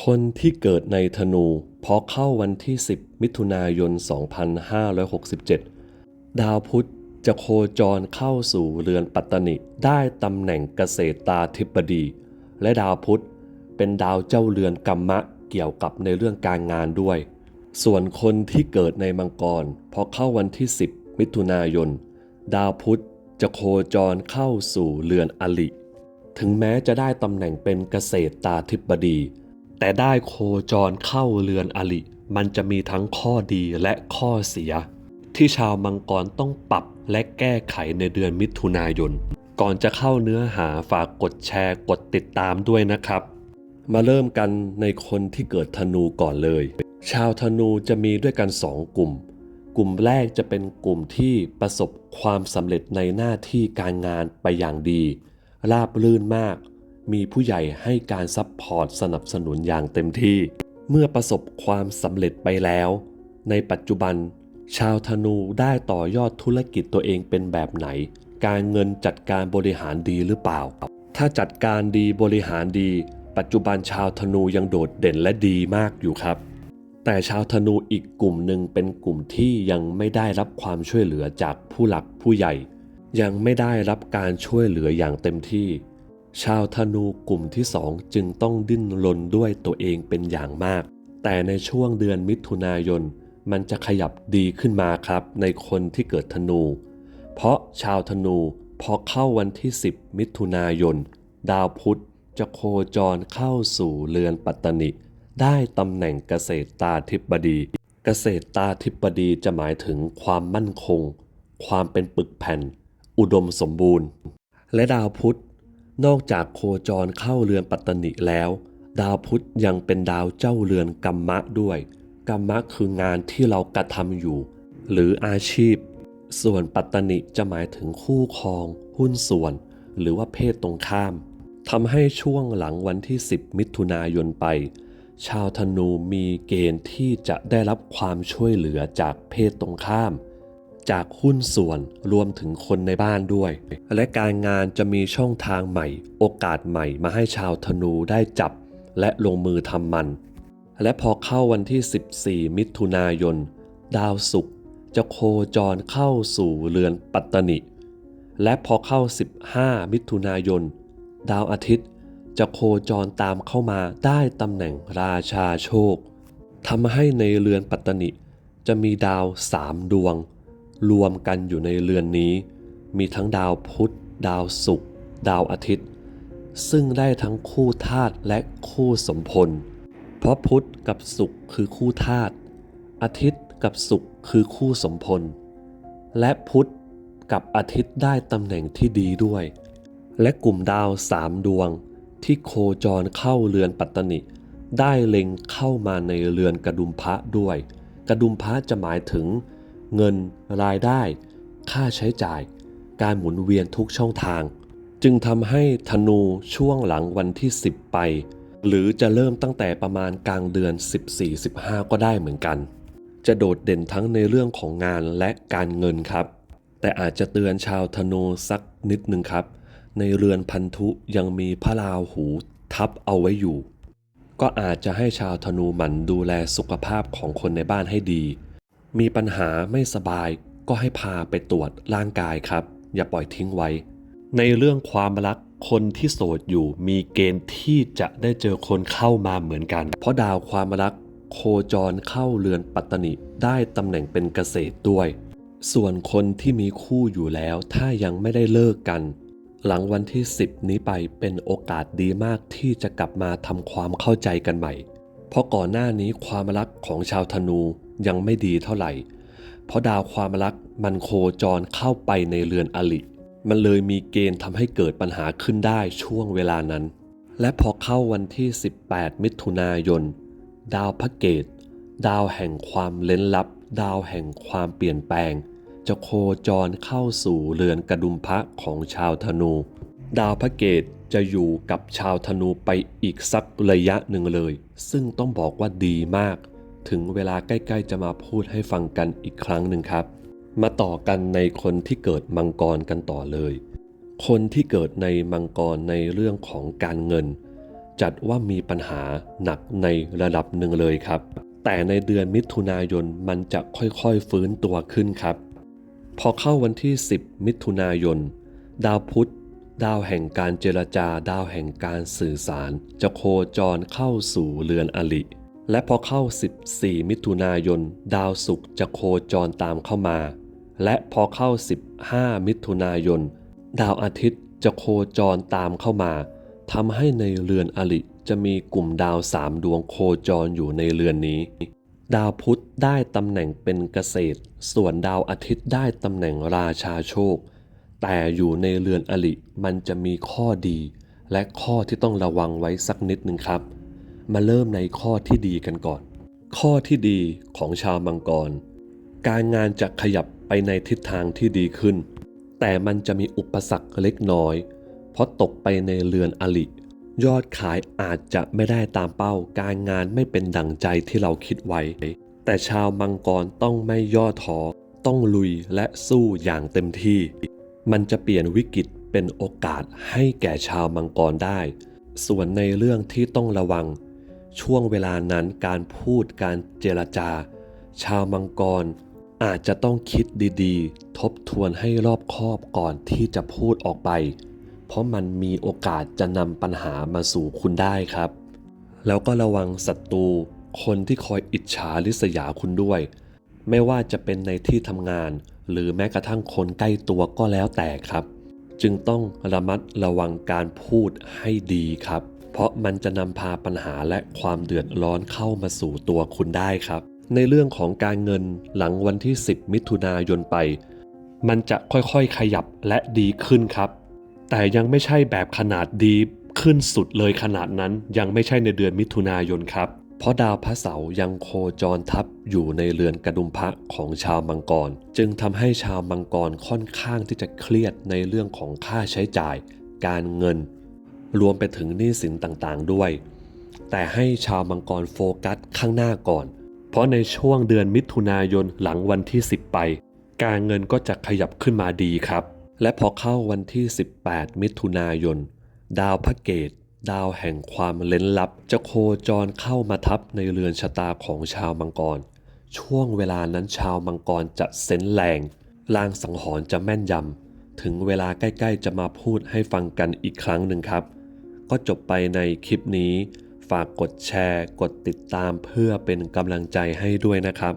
คนที่เกิดในธนูพอเข้าวันที่ 10 มิถุนายน 2567 ดาวพุธจะโคจรเข้าสู่เรือนปัตตนิได้ตำแหน่งเกษตราธิบดี และดาวพุธเป็นดาวเจ้าเรือนกัมมะเกี่ยวกับในเรื่องการงานด้วย ส่วนคนที่เกิดในมังกรพอเข้าวันที่ 10 มิถุนายน ดาวพุธจะโคจรเข้าสู่เรือนอลิ ถึงแม้จะได้ตำแหน่งเป็นเกษตราธิบดี แต่ได้โคจรเข้าเรือนอลิ มันจะมีทั้งข้อดีและข้อเสีย ที่ชาวมังกรต้องปรับและแก้ไขในเดือนมิถุนายน ก่อนจะเข้าเนื้อหาฝากกดแชร์กดติดตามด้วยนะครับ มาเริ่มกันในคนที่เกิดธนูก่อนเลย ชาวธนูจะมีด้วยกันสองกลุ่ม กลุ่มแรกจะเป็นกลุ่มที่ประสบความสำเร็จในหน้าที่การงานไปอย่างดีราบรื่นมาก มีผู้ใหญ่ให้การซัพพอร์ตสนับสนุนอย่างเต็มที่ เมื่อประสบความสำเร็จไปแล้ว ในปัจจุบัน ชาวธนูได้ต่อยอดธุรกิจตัวเองเป็นแบบไหน การเงินจัดการบริหารดีหรือเปล่า ถ้าจัดการดีบริหารดี ปัจจุบันชาวธนูยังโดดเด่นและดีมากอยู่ครับ แต่ชาวธนูอีกกลุ่มหนึ่งเป็นกลุ่มที่ยังไม่ได้รับความช่วยเหลือจากผู้หลักผู้ใหญ่ ยังไม่ได้รับการช่วยเหลืออย่างเต็มที่ ชาวธนูกลุ่มที่สองจึงต้องดิ้นรนด้วยตัวเองเป็นอย่างมาก แต่ในช่วงเดือนมิถุนายน มันจะขยับดีขึ้นมาครับในคนที่เกิดธนู เพราะชาวธนูพอเข้าวันที่ 10 มิถุนายน ดาวพุธจะโคจรเข้าสู่เรือนปัตตนิ ได้ตำแหน่งเกษตรตาธิบดี เกษตรตาธิบดีจะหมายถึงความมั่นคง ความเป็นปึกแผ่น อุดมสมบูรณ์ และดาวพุธ นอกจากโคจรเข้าเรือนปัตตนิแล้ว ดาวพุธยังเป็นดาวเจ้าเรือนกัมมะด้วยกัมมะคืองานที่เรากระทำอยู่ หรืออาชีพ ส่วนปัตตนิจะหมายถึงคู่ครอง หุ้นส่วน หรือว่าเพศตรงข้ามทำให้ช่วงหลังวันที่ 10 มิถุนายนไป ชาวธนูมีเกณฑ์ที่จะได้รับความช่วยเหลือจากเพศตรงข้าม จากหุ้นส่วนรวมถึงคนในบ้านด้วย และการงานจะมีช่องทางใหม่ โอกาสใหม่มาให้ชาวธนูได้จับ และลงมือทำมัน และพอเข้าวันที่ 14 มิถุนายน ดาวศุกร์จะโคจรเข้าสู่เรือนปัตตนิ และพอเข้า 15 มิถุนายน ดาวอาทิตย์จะโคจรตามเข้ามาได้ตำแหน่งราชาโชคทำให้ในเรือนปัตตนิจะมีดาวสามดวง รวมกันอยู่ในเรือนนี้ มีทั้งดาวพุธ ดาวศุกร์ดาวอาทิตย์ ซึ่งได้ทั้งคู่ธาตุและคู่สมพล เพราะพุธกับศุกร์คือคู่ธาตุอาทิตย์กับศุกร์คือคู่สมพล และพุธกับอาทิตย์ได้ตำแหน่งที่ดีด้วย และกลุ่มดาวสามดวงที่โคจรเข้าเรือนปัตตนิได้เล็งเข้ามาในเรือนกระดุมพระด้วย กระดุมพระจะหมายถึง เงิน รายได้ ค่าใช้จ่าย การหมุนเวียนทุกช่องทาง จึงทำให้ธนูช่วงหลังวันที่ 10 ไป หรือจะเริ่มตั้งแต่ประมาณกลางเดือน 14-15 ก็ได้เหมือนกัน จะโดดเด่นทั้งในเรื่องของงานและการเงินครับ แต่อาจจะเตือนชาวธนูสักนิดหนึ่งครับ ในเรือนพันธุยังมีพระราหูทับเอาไว้อยู่ก็อาจจะให้ชาวธนูหมั่นดูแลสุขภาพของคนในบ้านให้ดี มีปัญหาไม่สบายก็ให้พาไปตรวจร่างกายครับ อย่าปล่อยทิ้งไว้ ในเรื่องความรักคนที่โสดอยู่มีเกณฑ์ที่จะได้เจอคนเข้ามาเหมือนกัน เพราะดาวความรักโคจรเข้าเรือนปัตตนิได้ตำแหน่งเป็นเกษตรด้วย ส่วนคนที่มีคู่อยู่แล้วถ้ายังไม่ได้เลิกกัน หลังวันที่ 10 นี้ไปเป็นโอกาสดีมากที่จะกลับมาทำความเข้าใจกันใหม่ เพราะก่อนหน้านี้ความรักของชาวธนูยังไม่ดีเท่าไหร่ เพราะดาวความรักมันโคจรเข้าไปในเรือนอลิ มันเลยมีเกณฑ์ทำให้เกิดปัญหาขึ้นได้ช่วงเวลานั้น และพอเข้าวันที่ 18 มิถุนายน ดาวพระเกต ดาวแห่งความเล้นลับ ดาวแห่งความเปลี่ยนแปลง จะโคจรเข้าสู่เรือนกระดุมพระของชาวธนู ดาวพระเกตจะอยู่กับชาวธนูไปอีกสักระยะหนึ่งเลย ซึ่งต้องบอกว่าดีมาก ถึงเวลาใกล้ๆจะมาพูดให้ฟังกันอีกครั้งหนึ่งครับ มาต่อกันในคนที่เกิดมังกรกันต่อเลย คนที่เกิดในมังกรในเรื่องของการเงิน จัดว่ามีปัญหาหนักในระดับหนึ่งเลยครับ แต่ในเดือนมิถุนายนมันจะค่อยๆฟื้นตัวขึ้นครับ พอเข้าวันที่ 10 มิถุนายน ดาวพุธ ดาวแห่งการเจรจาดาวแห่งการสื่อสาร จะโคจรเข้าสู่เรือนอลิ และพอเข้า 14 มิถุนายน ดาวศุกร์จะโคจรตามเข้ามา และพอเข้า 15 มิถุนายน ดาวอาทิตย์จะโคจรตามเข้ามาทำให้ในเรือนอลิจะมีกลุ่มดาวสามดวงโคจรอยู่ในเรือนนี้ ดาวพุธได้ตำแหน่งเป็นเกษตร ส่วนดาวอาทิตย์ได้ตำแหน่งราชาโชค แต่อยู่ในเรือนอลิมันจะมีข้อดี และข้อที่ต้องระวังไว้สักนิดหนึ่งครับ มาเริ่มในข้อที่ดีกันก่อน ข้อที่ดีของชาวมังกร การงานจะขยับไปในทิศทางที่ดีขึ้น แต่มันจะมีอุปสรรคเล็กน้อย เพราะตกไปในเรือนอลิยอดขายอาจจะไม่ได้ตามเป้า การงานไม่เป็นดั่งใจที่เราคิดไว้ แต่ชาวมังกรต้องไม่ย่อท้อ ต้องลุยและสู้อย่างเต็มที่ มันจะเปลี่ยนวิกฤตเป็นโอกาสให้แก่ชาวมังกรได้ ส่วนในเรื่องที่ต้องระวัง ช่วงเวลานั้นการพูดการเจรจา ชาวมังกรอาจจะต้องคิดดีๆ ทบทวนให้รอบคอบก่อนที่จะพูดออกไป เพราะมันมีโอกาสจะนำปัญหามาสู่คุณได้ครับ แล้วก็ระวังศัตรูคนที่คอยอิจฉาริษยาคุณด้วย ไม่ว่าจะเป็นในที่ทำงาน หรือแม้กระทั่งคนใกล้ตัวก็แล้วแต่ครับ จึงต้องระมัดระวังการพูดให้ดีครับ เพราะมันจะนำพาปัญหาและความเดือดร้อนเข้ามาสู่ตัวคุณได้ครับ ในเรื่องของการเงินหลังวันที่ 10 มิถุนายนไป มันจะค่อยๆขยับและดีขึ้นครับ แต่ยังไม่ใช่แบบขนาดดีขึ้นสุดเลยขนาดนั้นยังไม่ใช่ในเดือนมิถุนายนครับ เพราะดาวพระเสาร์ยังโคจรทับอยู่ในเรือนกระดุมพระของชาวมังกร จึงทำให้ชาวมังกรค่อนข้างที่จะเครียดในเรื่องของค่าใช้จ่าย การเงิน รวมไปถึงหนี้สินต่างๆด้วย แต่ให้ชาวมังกรโฟกัสข้างหน้าก่อน เพราะในช่วงเดือนมิถุนายนหลังวันที่ 10 ไป การเงินก็จะขยับขึ้นมาดีครับ และพอเข้าวันที่ 18 มิถุนายน ดาวพระเกต ดาวแห่งความเล้นลับจะโคจรเข้ามาทับในเรือนชะตาของชาวมังกร ช่วงเวลานั้นชาวมังกรจะเซนแรงลางสังหรณ์จะแม่นยำ ถึงเวลาใกล้ๆจะมาพูดให้ฟังกันอีกครั้งหนึ่งครับ ก็จบไปในคลิปนี้ ฝากกดแชร์ กดติดตามเพื่อเป็นกำลังใจให้ด้วยนะครับ